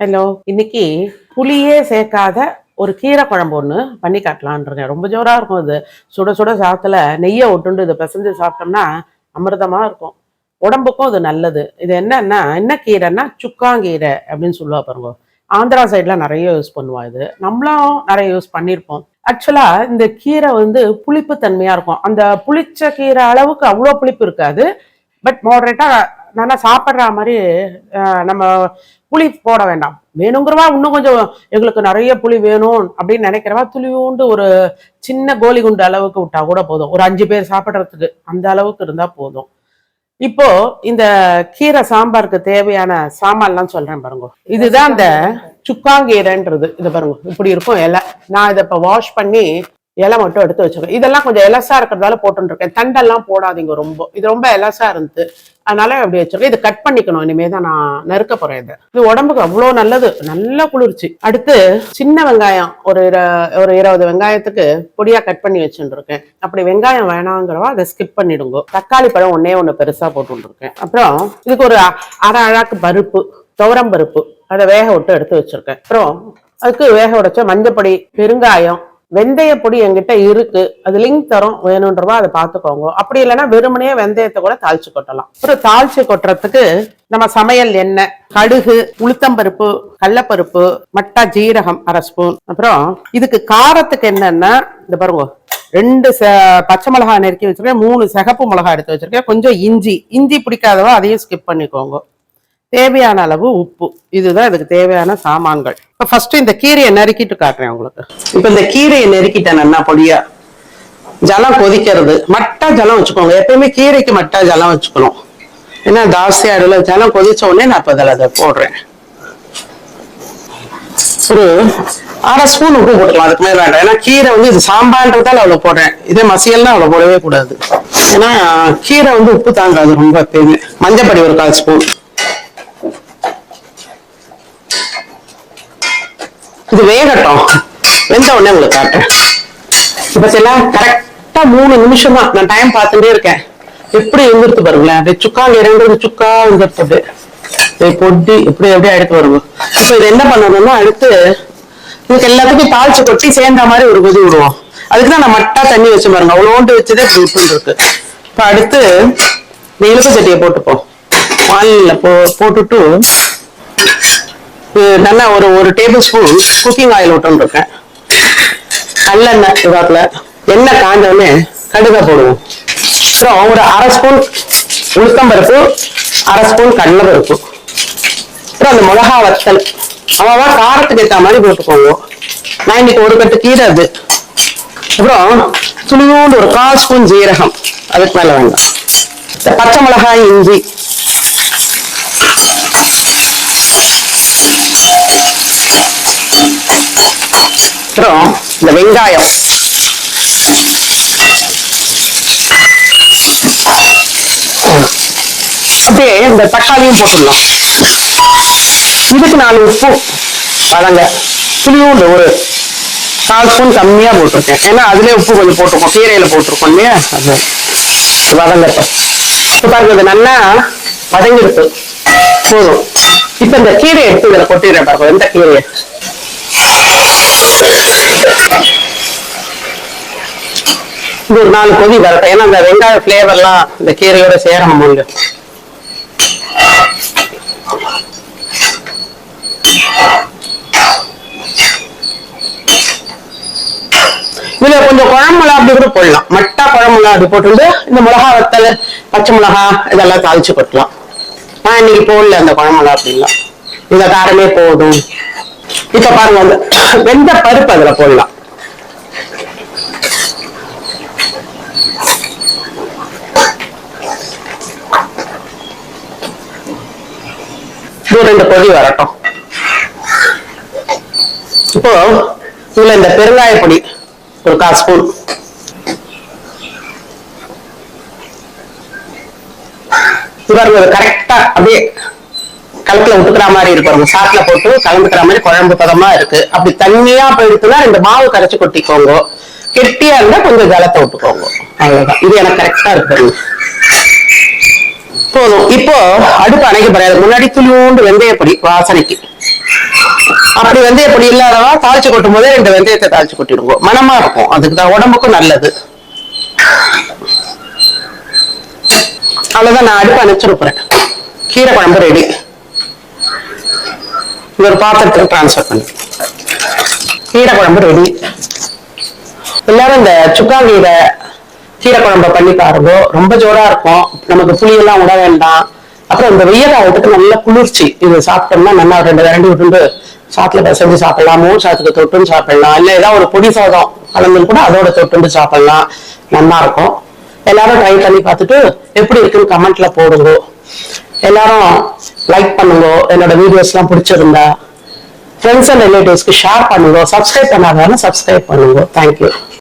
Hello இன்னைக்கு புளியே சேர்க்காத ஒரு கீரை குழம்பு ஒன்று பண்ணி காட்டலான்றேன் ரொம்ப ஜோராக இருக்கும் இது. சுட சுட சாத்துல நெய்யை ஒட்டுண்டு இதை பிசைஞ்சு சாப்பிட்டோம்னா அமிர்தமாக இருக்கும். உடம்புக்கும் இது நல்லது. இது என்னன்னா என்ன கீரைன்னா சுக்காங்கீரை அப்படின்னு சொல்லுவா பாருங்க. ஆந்திரா சைட்லாம் நிறைய யூஸ் பண்ணுவா இது. நம்மளும் நிறைய யூஸ் பண்ணியிருப்போம் ஆக்சுவலாக இந்த கீரை வந்து புளிப்பு தன்மையாக இருக்கும். அந்த புளிச்ச கீரை அளவுக்கு அவ்வளோ புளிப்பு இருக்காது. பட் மாடரேட்டாக நல்லா சாப்பிட்ற மாதிரி நம்ம புளி போட வேண்டாம். வேணுங்கிறவா இன்னும் கொஞ்சம் எங்களுக்கு நிறைய புளி வேணும் அப்படின்னு நினைக்கிறவா துளியூண்டு ஒரு சின்ன கோலி குண்டு அளவுக்கு விட்டா கூட போதும். ஒரு அஞ்சு பேர் சாப்பிட்றதுக்கு அந்த அளவுக்கு இருந்தால் போதும். இப்போ இந்த கீரை சாம்பாருக்கு தேவையான சாமான்லாம் சொல்றேன் பாருங்க. இதுதான் அந்த சுக்காங்கீரைன்றது. இது பாருங்க இப்படி இருக்கும் இலை. நான் இதை இப்போ வாஷ் பண்ணி இலை மட்டும் எடுத்து வச்சிருக்கேன் இதெல்லாம் கொஞ்சம் எலசா இருக்கிறதால போட்டுருக்கேன். தண்டெல்லாம் போடாதீங்க ரொம்ப. இது ரொம்ப எலசா இருந்து. அதனால அப்படி வச்சிருக்கேன் இது கட் பண்ணிக்கணும். இனிமே தான் நான் நறுக்க போறேன் இதை. இது உடம்புக்கு அவ்வளோ நல்லது. நல்ல குளிர்ச்சி. அடுத்து சின்ன வெங்காயம். ஒரு ஒரு இருபது வெங்காயத்துக்கு பொடியா கட் பண்ணி வச்சுருக்கேன். அப்படி வெங்காயம் வேணாங்கிறவா அதை ஸ்கிப் பண்ணிடுங்க. தக்காளி பழம் ஒன்னே ஒன்று பெருசா போட்டுருக்கேன். அப்புறம் இதுக்கு ஒரு அரை அழாக்கு பருப்பு துவரம் பருப்பு. அதை வேக விட்டு எடுத்து வச்சிருக்கேன். அப்புறம் அதுக்கு வேக உடைச்ச மஞ்சப்பொடி பெருங்காயம் வெந்தய பொடி என்கிட்ட இருக்கு. அது லிங்க் தரும். வேணுன்றவா அதை பார்த்துக்கோங்க. அப்படி இல்லைன்னா வெறுமனே வெந்தயத்தை கூட தாளிச்சு கொட்டலாம். அப்புறம் தாளிச்சு கொட்டுறதுக்கு நம்ம சமையல் எண்ணெய் கடுகு உளுத்தம்பருப்பு கடலப்பருப்பு மட்டா ஜீரகம் அரை ஸ்பூன். அப்புறம் இதுக்கு காரத்துக்கு என்னன்னா இந்த பாருங்க ரெண்டு ச பச்சை மிளகாய் நெருக்கி வச்சிருக்கேன் மூணு சிகப்பு மிளகாய் எடுத்து வச்சிருக்கேன் கொஞ்சம் இஞ்சி. இஞ்சி பிடிக்காதவா அதையும் ஸ்கிப் பண்ணிக்கோங்க. தேவையான அளவு உப்பு. இதுதான் இதுக்கு தேவையான சாமான்கள். இப்போ ஃபர்ஸ்ட் இந்த கீரையை நறுக்கிட்டு காட்டுறேன் உங்களுக்கு. இப்போ இந்த கீரையை நறுக்கிட்டேன் நல்லா பொடியா? ஜலம் கொதிக்கிறது. மட்டா ஜலம் வச்சுக்கோங்க. எப்பயுமே கீரைக்கு மட்டா ஜலம் வச்சுக்கணும். ஏன்னா ஜாஸ்தியா இடல ஜலம் கொதிச்ச உடனே நான் இப்போ அதில் அதை போடுறேன். ஒரு அரை ஸ்பூன் உப்பு போட்டுக்கலாம். அதுக்கு மேலே வேண்டாம். ஏன்னா கீரை வந்து இது சாம்பான்றதால அவ்வளவு போடுறேன். இதே மசியல்னா அவ்வளோ போடவே கூடாது. ஏன்னா கீரை வந்து உப்பு தாங்காது ரொம்ப எப்பயுமே. மஞ்சப்படி ஒரு கால் ஸ்பூன் இது வேகட்டும். வெந்த உடனே உங்களுக்கு காட்டுறேன். இப்ப சில கரெக்டா மூணு நிமிஷம் தான் நான் டைம் பார்த்துட்டே இருக்கேன். எப்படி எழுந்திருத்து பாருங்களேன். அப்படியே சுக்காங்க இறங்குறது சுக்கா எழுந்திருத்தது பொட்டி இப்படி எப்படி எடுத்து வருவோம். இப்ப இது என்ன பண்ணணும்னா அடுத்து இதுக்கு எல்லாத்துக்கும் தாளிச்சு கொட்டி சேர்ந்த மாதிரி ஒரு கொதி விடுவோம். அதுக்கு தான் நான் மட்டா தண்ணி வச்சு பாருங்க. அவ்வளோண்டு வச்சதே இப்படி இப்படி இருக்கு. இப்ப அடுத்து இந்த இழுப்பு சட்டியை போட்டுப்போம். வானில போ போட்டுட்டு நல்லா ஒரு ஒரு டேபிள் ஸ்பூன் குக்கிங் ஆயில் விட்டுருக்கேன். நல்லெண்ணெய் இதாக்குல எண்ணெய் காஞ்சோடனே கடுகை போடுவோம். அப்புறம் ஒரு அரை ஸ்பூன் உளுத்தம்பருப்பு அரை ஸ்பூன் கடலைப்பருப்பு. அப்புறம் அந்த மிளகா வத்தல். அவ்வளவா காரத்துக்கு ஏற்ற மாதிரி போட்டுக்கோங்க. நான் இன்னைக்கு ஒரு கட்டு கீரை அது. அப்புறம் துணியோண்டு ஒரு கால் ஸ்பூன் ஜீரகம். அதுக்கு மேல வேண்டாம் இந்த பச்சை மிளகாய் இஞ்சி அப்புறம் இந்த வெங்காயம். அப்படியே இந்த தக்காளியும் போட்டுடலாம். இதுக்கு நாலு உப்பு வதங்க. புளியும் ஒரு கால் ஸ்பூன் கம்மியா போட்டிருக்கேன். ஏன்னா அதுலயே உப்பு கொஞ்சம் போட்டிருக்கோம். கீரையில போட்டிருக்கோம் இல்லையா? அது வதங்கட்டும். இப்போ பாருங்க இது நல்லா வதங்கிருக்கு போதும். இப்போ இந்த கீரையை எடுத்து இதில் கொட்டிடுறேன் பாருங்க. எந்த கீரையை? இது ஒரு நாலு கொதி வரட்டும். ஏன்னா அந்த வெங்காய ஃப்ளேவர்லாம் இந்த கீரையோட சேரணும் இல்ல இதுல கொஞ்சம் குழம்புலாம் அப்படி கூட போடலாம். மட்டா குழம்புலாம் அப்படி போட்டுட்டு இந்த மிளகா வத்தல் பச்சை மிளகா இதெல்லாம் தாளிச்சு கொட்டலாம் நான் இன்னைக்கு போடல அந்த குழம்புலாம் அப்படின்லாம் இந்த காரமே போதும். இப்ப பாருங்க அந்த வெந்த பருப்பு அதுல போடலாம். ரெண்டு பொடி வரட்டும். இப்போ இதுல இந்த பெருங்காய பொடி ஒரு கால் ஸ்பூன். பாருங்க கரெக்டா அப்படியே கலத்துல விட்டுக்கிற மாதிரி இருக்கும் பாருங்க. போட்டு கலந்துக்கிற மாதிரி குழம்பு பதமா இருக்கு. அப்படி தண்ணியா போயிடுச்சுன்னா இந்த மாவு கரைச்சு கொட்டிக்கோங்க. கெட்டியா இருந்தா கொஞ்சம் ஜலத்தை விட்டுக்கோங்க. அவ்வளவுதான். இது எனக்கு கரெக்டா இருக்கு போதும். இப்போ அடுப்பு அணைக்க போறாது முன்னாடி துளியோண்டு வெந்தயப்பொடி வாசனைக்கு. அப்படி வெந்தய பொடி இல்லாதவா தாளிச்சு கொட்டும் போதே ரெண்டு வெந்தயத்தை தாளிச்சு கொட்டிடுங்க. மனமா இருக்கும். அதுக்கு தான் உடம்புக்கும் நல்லது. அவ்வளவுதான். நான் அடுப்பு அணைச்சிருப்பேன் கீரை குழம்பு ரெடி ஒரு பாத்திரத்துக்கு டிரான்ஸ்ஃபர் பண்ணி. கீரை குழம்பு ரெடி எல்லாரும் இந்த சுக்கா கீரை குழம்பு பண்ணி பாருங்க. ரொம்ப ஜோரா இருக்கும். நமக்கு புளியெல்லாம் விட வேண்டாம். அப்புறம் இந்த வெயில் காலத்துக்கு நல்ல குளிர்ச்சி. இது சாப்பிட்டோம்னா நல்லா ரெண்டு விரண்டி விட்டு சாத்துல பிசைஞ்சு சாப்பிடலாம். மூணு சாத்துக்கு தொட்டுன்னு சாப்பிடலாம். இல்லை ஏதாவது ஒரு பொடி சாதம் கலந்து கூட அதோட தொட்டுண்டு சாப்பிடலாம். நல்லா இருக்கும். எல்லாரும் ட்ரை பண்ணி பார்த்துட்டு எப்படி இருக்குன்னு கமெண்ட்ல போடுங்க. எல்லாரும் லைக் பண்ணுங்க. என்னோட வீடியோஸ்லாம் பிடிச்சிருந்தா ஃப்ரெண்ட்ஸ் அண்ட் ரிலேட்டிவ்ஸ்க்கு ஷேர் பண்ணுங்க. சப்ஸ்கிரைப் பண்ணாதானே சப்ஸ்கிரைப் பண்ணுங்க. Thank you